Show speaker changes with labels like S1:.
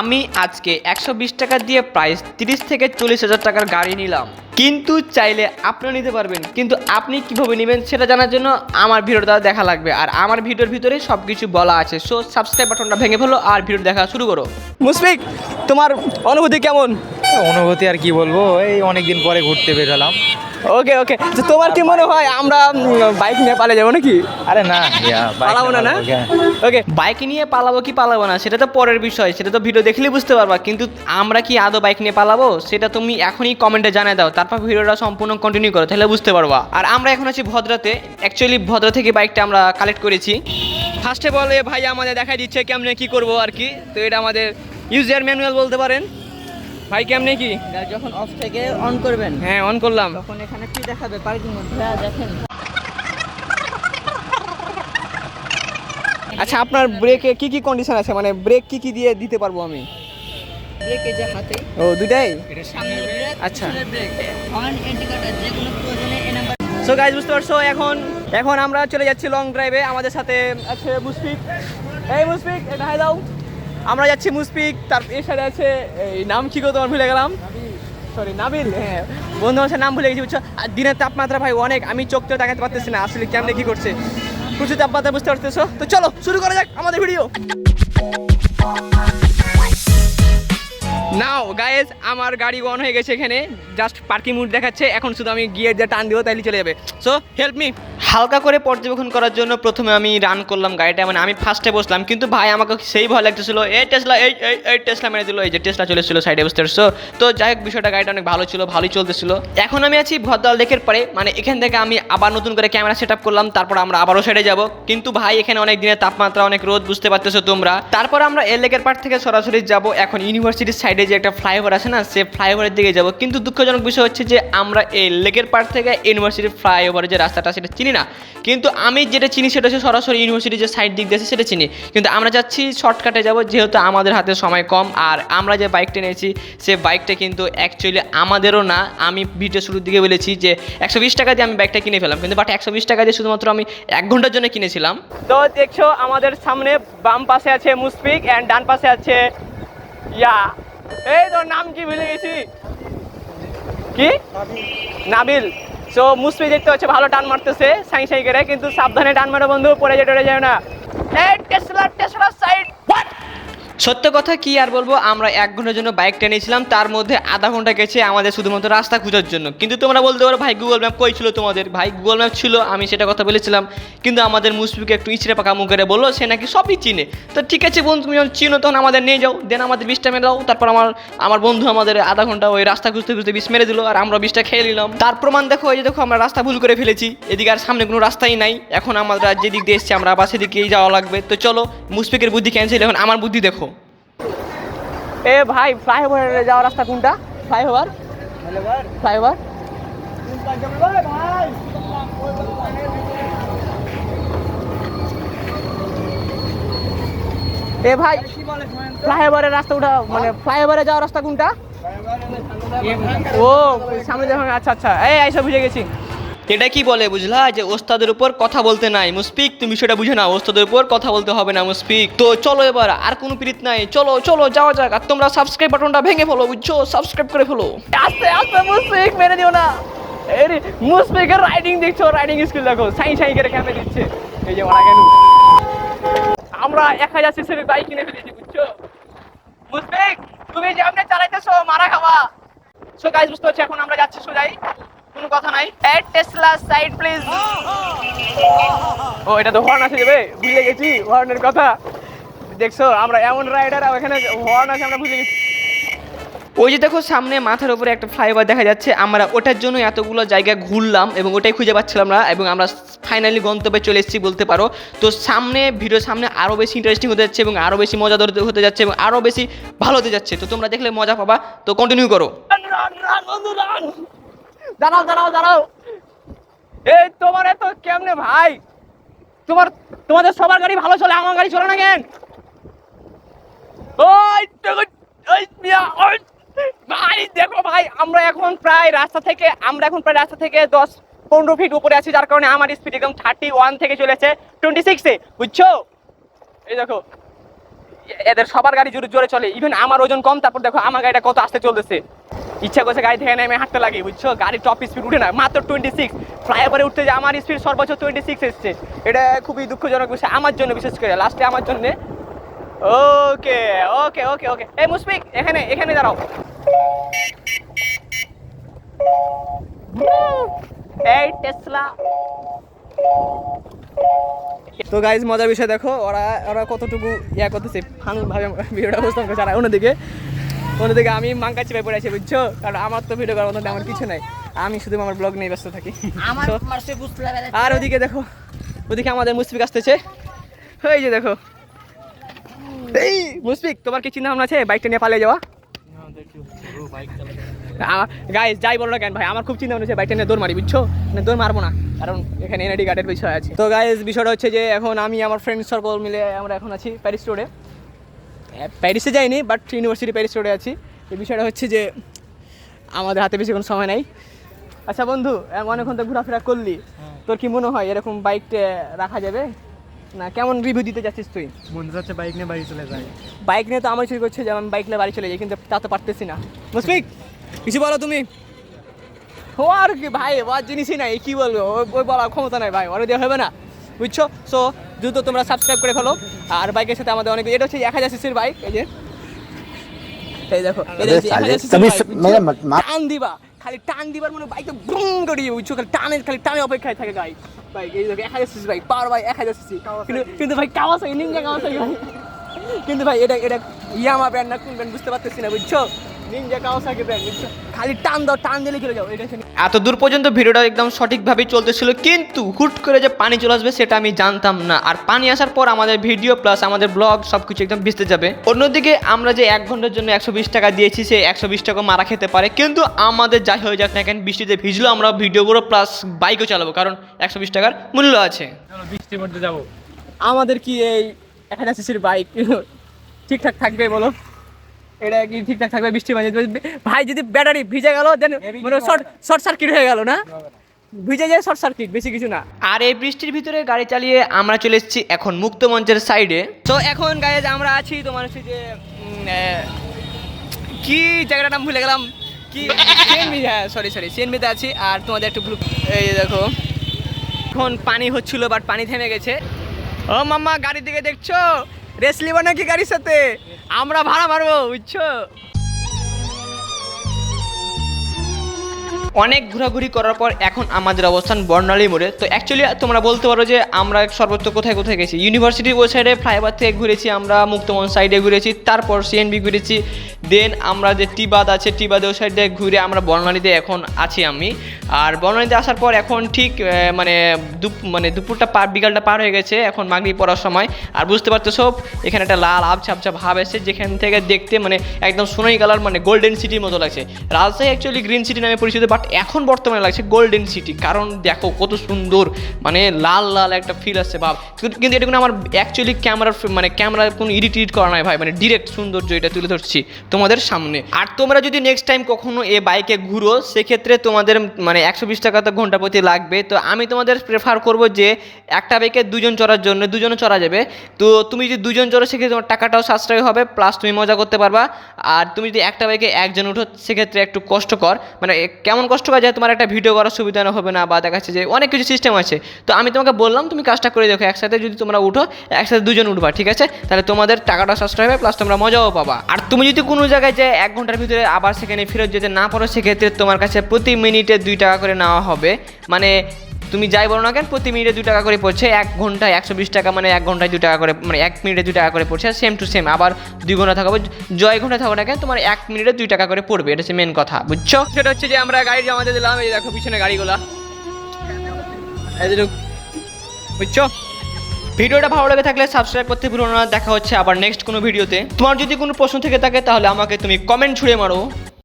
S1: আমি আজকে একশো বিশ টাকা দিয়ে প্রাইস তিরিশ থেকে চল্লিশ হাজার টাকার গাড়ি নিলাম। কিন্তু চাইলে আপনিও নিতে পারবেন। কিন্তু আপনি কীভাবে নেবেন সেটা জানার জন্য আমার ভিডিওটা দেখা লাগবে। আর আমার ভিডিওর ভিতরে সব কিছু বলা আছে। সো সাবস্ক্রাইব বাটনটা ভেঙে ফেলো আর ভিডিও দেখা শুরু করো।
S2: মুসফিক তোমার অনুভূতি কেমন?
S3: অনুভূতি আর কি বলব এই অনেক দিন পরে ঘুরতে বেরোলাম।
S2: ওকে ওকে। তো তোমার কি মনে হয় আমরা বাইক নিয়ে পালে যাব নাকি?
S3: আরে না
S2: পালাবো না না?
S3: হ্যাঁ।
S2: ওকে।
S1: বাইক নিয়ে পালাবো কি পালাবো না সেটা তো পরের বিষয় সেটা তো ভিডিও দেখলেই বুঝতে পারবা। কিন্তু আমরা কি আদৌ বাইক নিয়ে পালাবো সেটা তুমি এখনই কমেন্টে জানিয়ে দাও। তারপর ভিডিওটা সম্পূর্ণ কন্টিনিউ করো তাহলে বুঝতে পারবা। আর আমরা এখন আছি ভদ্রাতে অ্যাকচুয়ালি ভদ্রা থেকে বাইকটা আমরা কালেক্ট করেছি। ফার্স্টে বলে ভাই আমাদের দেখাই দিচ্ছে কেমনে কি করব আর কি। তো এটা আমাদের ইউজার ম্যানুয়াল বলতে পারেন। ভাই কেমনে কি?
S4: যখন অফ থেকে অন করবেন
S1: হ্যাঁ অন করলাম।
S4: তখন এখানে কি দেখাবে? পার্কিং ভাইয়া দেখেন।
S2: আচ্ছা আপনার ব্রেকে কি কি কন্ডিশন আছে? মানে ব্রেক কি কি দিয়ে দিতে পারব আমি?
S4: ব্রেক যে হাতে
S2: ও দুটাই আচ্ছা। সো গাইজ বুঝতে পারছ এখন এখন আমরা চলে যাচ্ছি লং ড্রাইভে আমাদের সাথে আছে মুশফিক। এই মুশফিক এটা হাই দাও। আমরা যাচ্ছি মুশফিক তার এর সাথে আছে, এই নাম কি গো তোমার ভুলে গেলাম? সরি নাবিল। হ্যাঁ বন্ধু আমার নাম ভুলে গেছি, বুঝছ? আর দিনের তাপমাত্রা ভাই অনেক, আমি চোখ তো তাকাতে পারতেছি না, আসলে কেমনে কি করছে? প্রচুর তাপমাত্রা, বুঝতে পারতেছো? তো চলো, শুরু করা যাক আমাদের ভিডিও গায়েজ আমার গাড়ি অন হয়ে গেছে এখানে। জাস্ট পার্কিং মুড দেখাচ্ছে, এখন শুধু আমি গিয়ে দিয়ে টান দিব, তাইলে চলে যাবে। সো হেল্প মি
S1: হালকা করে পর্যবেক্ষণ করার জন্য প্রথমে আমি রান করলাম গাড়িটা মানে আমি ফার্স্টে বসলাম, কিন্তু ভাই আমাকে সেই ভয় লাগতেছিল, এই টেসলা এই এই টেসলা মেরে দিল, এই যে টেসলা চলে এসেছিল সাইডে বুঝতে পারছ তো যাই হোক, বিষয়টা গাড়িটা অনেক ভালো ছিল, ভালোই চলতেছিল। এখন আমি আছি ভদ্রাল দেখের পরে মানে এখান থেকে আমি আবার নতুন করে ক্যামেরা সেট আপ করলাম, তারপর আমরা আবারও সাইডে যাব। কিন্তু ভাই, এখানে অনেক দিনের তাপমাত্রা, অনেক রোদ, বুঝতে পারতেছো তোমরা। তারপর আমরা এল লেকের পার্ট থেকে সরাসরি যাব, এখন ইউনিভার্সিটির সাইডে যে একটা ফ্লাইওভার আছে না, সে ফ্লাইওভারের দিকে যাব। কিন্তু দুঃখজনক বিষয় হচ্ছে যে, আমরা এই লেকের পার্ট থেকে ইউনিভার্সিটির ফ্লাইওভারের যে রাস্তাটা, সেটা চিনি না। কিন্তু আমি যেটা চিনি, সেটা হচ্ছে সরাসরি ইউনিভার্সিটির যে সাইড দিক দিয়ে আছে, সেটা চিনি। কিন্তু আমরা যাচ্ছি শর্টকাটে যাব, যেহেতু আমাদের হাতে সময় কম। আর আমরা যে বাইকটা নিয়েছি, সে বাইকটা কিন্তু অ্যাকচুয়ালি আমাদেরও না। আমি ভিডিও শুরুর দিকে বলেছি যে, একশো বিশ টাকা দিয়ে আমি বাইকটা কিনে ফেলাম কিন্তু বাট একশো বিশ টাকা দিয়ে শুধুমাত্র আমি এক ঘণ্টার জন্য কিনেছিলাম।
S2: তো দেখছ, আমাদের সামনে বাম পাশে আছে মুশফিক অ্যান্ড ডান পাশে আছে ইয়া। এই তোর নাম কি ভুলে গেছি? কি? নাবিল। সো মুসপি দেখতে হচ্ছে ভালো টান মারতেছে, সাই সাই করে, কিন্তু সাবধানে টান মারো বন্ধু, পড়ে যেতে যায় না। এই টেসলা টেসলা
S1: সত্য কথা কি আর বলব? আমরা এক ঘণ্টার জন্য বাইক টেনেছিলাম তার মধ্যে আধা ঘণ্টা গেছে আমাদের শুধুমাত্র রাস্তা খোঁজার জন্য। কিন্তু তোমরা বলতে পারো, ভাই গুগল ম্যাপ কই ছিল তোমাদের? ভাই গুগল ম্যাপ ছিল, আমি সেটা কথা বলেছিলাম। কিন্তু আমাদের মুসফিকে একটু ইচড়ে পাকা মুখে বলল, সে নাকি সবই চিনে। তো ঠিক আছে বন্ধু, তুমি যখন চিনো তখন আমাদের নিয়ে যাও দেন আমাদের বিষটা মেরে দাও তারপর আমার আমার বন্ধু আমাদের আধা ঘণ্টা ওই রাস্তা খুঁজতে খুঁজতে বিষ মেরে দিল, আর আমরা বিষটা খেয়ে নিলাম। তার প্রমাণ দেখো, এই যে দেখো, আমরা রাস্তা ভুল করে ফেলেছি। এদিকে আর সামনে কোনো রাস্তাই নাই। এখন আমরা যেদিক দিয়ে এসছি, আমরা আবার সেদিকেই যাওয়া লাগবে। তো চলো, মুসফিকের বুদ্ধি ক্যান্সেল এখন আমার বুদ্ধি দেখো।
S2: এ ভাই, ফ্লাইওভারে যাওয়ার রাস্তা কোনটা? ফ্লাইওভার? ফ্লাইওভার? এ ভাই ফ্লাইওভারের রাস্তা উঠা মানে ফ্লাইওভারে যাওয়ার রাস্তা কোনটা? ও, সামনে দেখো আচ্ছা আচ্ছা। এই, আইসা বুঝে গেছি।
S1: এটা কি বলে বুঝলা? যে ওস্তাদের উপর কথা বলতে নাই মুসপিক তুমি সেটা বুঝে না ওস্তাদের উপর কথা বলতে হবে না মুসপিক তো চলো এবার, আর কোনো পিরিত নাই। চলো চলো, যাওয়া যাক। আর তোমরা সাবস্ক্রাইব বাটনটা ভেঙে ফেলো, বুঝছ? সাবস্ক্রাইব করে ফেলো।
S2: আস্তে আস্তে মুসপিক মেরে দিও না। এই মুসপিকের রাইডিং দেখছ? রাইডিং স্কিল দেখো। সাই সাই করে কেমনে দিচ্ছে। এই যে ওরা কেন আমরা এক হাজার সিসির বাইক কিনে ফেলেছি, বুঝছ? মুসপিক তুমি যে আপনি চালাইতেছো, মারা খাওয়া সো গাইস বুঝতে হচ্ছে এখন আমরা যাচ্ছি, সোজাই। কোনো কথা নাই। এট টেসলা সাইড প্লিজ ও এটা তো হর্ন আছে যাবে ভুলে গেছি হর্নের কথা। দেখছ আমরা এমন রাইডার এখানে হর্ন আছে আমরা ভুলে গেছি।
S1: ওই যে দেখো সামনে মাথার উপরে একটা ফ্লাইওভার দেখা যাচ্ছে আমরা ওটার জন্য এতগুলো জায়গা ঘুরলাম এবং ওটাই খুঁজে পাচ্ছিলাম না এবং আমরা ফাইনালি গন্তব্যে চলে এসেছি বলতে পারো। তো সামনে ভিডিও সামনে আরও বেশি ইন্টারেস্টিং হতে যাচ্ছে এবং আরও বেশি মজাদার হতে- হতে যাচ্ছে এবং আরও বেশি ভালো হতে যাচ্ছে। তো তোমরা দেখলে মজা পাবা তো কন্টিনিউ করো।
S2: দাঁড়াও দাঁড়াও দাঁড়াও। এই তোমার এত কেমনে ভাই? তোমার, তোমাদের সবার গাড়ি ভালো চলে, আমার গাড়ি চলে না কেন? ভাই, দেখো ভাই, আমরা এখন প্রায় রাস্তা থেকে, আমরা এখন প্রায় রাস্তা থেকে দশ, পনেরো ফিট উপরে আছি, যার কারণে আমার স্পিড একদম থার্টি ওয়ান থেকে চলেছে টোয়েন্টি সিক্সে বুঝছ? এই দেখো, এদের সবার গাড়ি জোরে জোরে চলে ইভেন আমার ওজন কম, তারপর দেখো আমার গাড়িটা কত আসতে চলতেছে। ইচ্ছা করছে গাড়ি থেকে নেমে হাঁটতে লাগে, বুঝছ? গাড়ি টপ স্পিড উঠে না, মাত্র টোয়েন্টি সিক্স ফ্লাইওভারে উঠতে যে আমার স্পিড সর্বোচ্চ টোয়েন্টি সিক্স এসছে। এটা খুবই দুঃখজনক বিষয়, আমার জন্য বিশেষ করে লাস্টে আমার জন্য। ওকে ওকে ওকে ওকে। এই মুশফিক, এখানে এখানে দাঁড়াও। এই টেসলা। তো গাইজ মজার বিষয় দেখো, ওরা ওরা কতটুকু ইয়া করতেছে ফান ভাবে ভিডিওটা বুঝতাম করছে, আর অন্যদিকে অন্যদিকে আমি মাঙ্কাচ্ছি ভাই পড়ে আছি বুঝছ? কারণ আমার তো ভিডিও করার মতো আমার কিছু নাই। আমি শুধু আমার ব্লগ নিয়ে ব্যস্ত থাকি। আর ওদিকে দেখো ওদিকে আমাদের মুশফিক আসতেছে। এই যে দেখো। এই মুশফিক তোমার কি চিন্তা ভাবনা আছে বাইকটা নিয়ে পালিয়ে যাওয়া? গাইজ যাই বলো না কেন ভাই আমার খুব চিন্তা ভাবনা বাইকটা নিয়ে দৌড় মারি বুঝছ? মানে দৌড় মারবো না কারণ এখানে এনআইডি গার্ডের বিষয় আছে। তো গাইজ বিষয়টা হচ্ছে যে এখন আমি আমার ফ্রেন্ড সার্কল মিলে আমরা এখন আছি প্যারিস রোডে প্যারিসে যাইনি বাট ইউনিভার্সিটি প্যারিস রোডে আছি। এই বিষয়টা হচ্ছে যে আমাদের হাতে বেশি কোনো সময় নাই। আচ্ছা বন্ধু অনেকক্ষণ তো ঘোরাফেরা করলি। তোর কি মনে হয় এরকম বাইকটা রাখা যাবে? না কেমন রিভিউ দিতে যাচ্ছিস তুই?
S3: বন্ধু যাচ্ছে বাইক নিয়ে বাড়ি চলে যায়।
S2: বাইক নিয়ে তো আমার চুরি করছে যে আমি বাইক নিয়ে বাড়ি চলে যাই কিন্তু তা তো পারতেছি না। মুশফিক কিছু বলো তুমি। ও আর কি ভাই ও আর জিনিসই নাই কি বলব? ওই- বলার ক্ষমতা নাই ভাই ওরা দিয়ে হবে না। বুঝছ? সো দ্রুত তোমরা সাবস্ক্রাইব করে ফেলো। আর বাইকের সাথে আমাদের অনেক এটা হচ্ছে এক হাজার সিসির বাইক এই যে। এই দেখো টান দিবা খালি টান দিবার মনে বাইক ব্রুম উঠছো খালি টানের খালি টানে অপেক্ষায় থাকে গাই বাইক এই দেখো এক হাজার সিসি বাইক পাওয়ার বাইক এক হাজার সিসি কিন্তু কিন্তু ভাই কাওয়াসাকি নিনজা কাওয়াসাকি ভাই। কিন্তু ভাই এটা এটা ইয়ামা ব্যান্ড না কোন বুঝতে পারতেছি না বুঝছ? নিনজা কাওয়াসাকি ব্র্যান্ড খালি টান দাও টান দিলে চলে যাও এটা হচ্ছে
S1: এত দূর পর্যন্ত ভিডিওটা একদম সঠিকভাবেই চলতেছিল কিন্তু হুট করে যে পানি চলে আসবে সেটা আমি জানতাম না। আর পানি আসার পর আমাদের ভিডিও প্লাস আমাদের ব্লগ সব কিছু একদম ভিজতে যাবে। অন্যদিকে আমরা যে এক ঘণ্টার জন্য একশো বিশ টাকা দিয়েছি সে একশো বিশ টাকা মারা খেতে পারে। কিন্তু আমাদের যাই হয়ে যাক না কেন বৃষ্টিতে ভিজলো আমরা ভিডিওগুলো প্লাস বাইকও চালাবো কারণ একশো বিশ টাকার মূল্য আছে।
S3: বৃষ্টির মধ্যে যাব।
S2: আমাদের কি এই এক হাজার সিসির বাইক ঠিকঠাক থাকবে বলো। এটা কি ঠিকঠাক থাকবে? বৃষ্টি মাঝে ভাই যদি ব্যাটারি ভিজে গেল দেন মানে শর্ট শর্ট সার্কিট হয়ে গেল না? ভিজে যায় শর্ট সার্কিট বেশি কিছু না।
S1: আর এই বৃষ্টির ভিতরে গাড়ি চালিয়ে আমরা চলে এসেছি এখন মুক্ত মঞ্চের সাইডে
S2: তো এখন গায়ে আমরা আছি তোমার হচ্ছে যে কি জায়গাটার নাম ভুলে গেলাম? কি? সিএনবি হ্যাঁ সরি সরি সিএনবিতে আছি। আর তোমাদের একটু গ্রুপ এই দেখো। এখন পানি হচ্ছিল বাট পানি থেমে গেছে। ও মাম্মা গাড়ির দিকে দেখছ? রেস লিবা নাকি গাড়ির সাথে? আমরা ভাড়া মারবো বুঝছ?
S1: অনেক ঘোরাঘুরি করার পর এখন আমাদের অবস্থান বর্ণালী মোড়ে। তো অ্যাকচুয়ালি তোমরা বলতে পারো যে আমরা সর্বোচ্চ কোথায় কোথায় গেছি? ইউনিভার্সিটির ওই সাইডে ফ্লাইওভার থেকে ঘুরেছি আমরা, মুক্তমন সাইডে ঘুরেছি, তারপর সিএনবি ঘুরেছি। দেন আমরা যে টিবাদ আছে টিবাদে ওই সাইডে ঘুরে আমরা বর্ণালীতে এখন আছি আমি। আর বর্ণালীতে আসার পর এখন ঠিক মানে দুপ মানে দুপুরটা পার, বিকালটা পার হয়ে গেছে, এখন মাগরি পড়ার সময়। আর বুঝতে পারতো সব, এখানে একটা লাল আবছা আবছা ভাব এসেছে, যেখান থেকে দেখতে মানে একদম সোনাই কালার মানে গোল্ডেন সিটির মতো লাগছে। রাজশাহী অ্যাকচুয়ালি গ্রিন সিটি নামে পরিচিত বাট এখন বর্তমানে লাগছে গোল্ডেন সিটি কারণ দেখো, কত সুন্দর মানে লাল লাল একটা ফিল আসছে, ভাব। কিন্তু এটা কোনো আমার অ্যাকচুয়ালি ক্যামেরার মানে ক্যামেরার কোনো ইডিট এডিট করা নাই, ভাই। মানে ডিরেক্ট সৌন্দর্য এটা তুলে ধরছি তোমাদের সামনে। আর তোমরা যদি নেক্সট টাইম কখনো এ বাইকে ঘুরো, সেক্ষেত্রে তোমাদের মানে একশো বিশ টাকা তো ঘণ্টা প্রতি লাগবে। তো আমি তোমাদের প্রেফার করব যে একটা বাইকে দুজন চড়ার জন্য, দুজনে চড়া যাবে। তো তুমি যদি দুজন চড়ো, সেক্ষেত্রে তোমার টাকাটাও সাশ্রয় হবে প্লাস তুমি মজা করতে পারবা। আর তুমি যদি একটা বাইকে একজন উঠো সেক্ষেত্রে একটু কষ্টকর। মানে এ- কেমন কষ্টকর যায় তোমার একটা ভিডিও করার সুবিধা হবে না, বা দেখা যাচ্ছে যে অনেক কিছু সিস্টেম আছে। তো আমি তোমাকে বললাম, তুমি কাজটা করে দেখো, একসাথে যদি তোমরা উঠো, একসাথে দুজন উঠবা, ঠিক আছে? তাহলে তোমাদের টাকাটা সাশ্রয় হবে প্লাস তোমরা মজাও পাবা। আর তুমি যদি কোনো জায়গায় যে এক ঘণ্টার ভিতরে আবার সেখানে ফেরত যেতে না পারো, সেক্ষেত্রে তোমার কাছে প্রতি মিনিটে দুই টাকা করে নেওয়া হবে। মানে তুমি যাই বলো না কেন, প্রতি মিনিটে দু টাকা করে পড়ছে, এক ঘন্টায় একশো বিশ টাকা মানে এক ঘন্টায় দু টাকা করে মানে এক মিনিটে দু টাকা করে পড়ছে সেম টু সেম আবার দুই ঘণ্টা থাকবে জয় ঘণ্টা থাকো না কেন, তোমার এক মিনিটে দুই টাকা করে পড়বে, এটা হচ্ছে মেন কথা, বুঝছ?
S2: সেটা হচ্ছে যে আমরা গাড়ি জমা দিয়ে দিলাম, এই দেখো পিছনে গাড়িগুলা। বুঝছ?
S1: ভিডিওটা ভালো লাগে থাকলে সাবস্ক্রাইব করতে ভুলো না, দেখা হচ্ছে আবার নেক্সট কোনো ভিডিওতে তোমার যদি কোনো প্রশ্ন থেকে থাকে, তাহলে আমাকে তুমি কমেন্ট ছুড়ে মারো।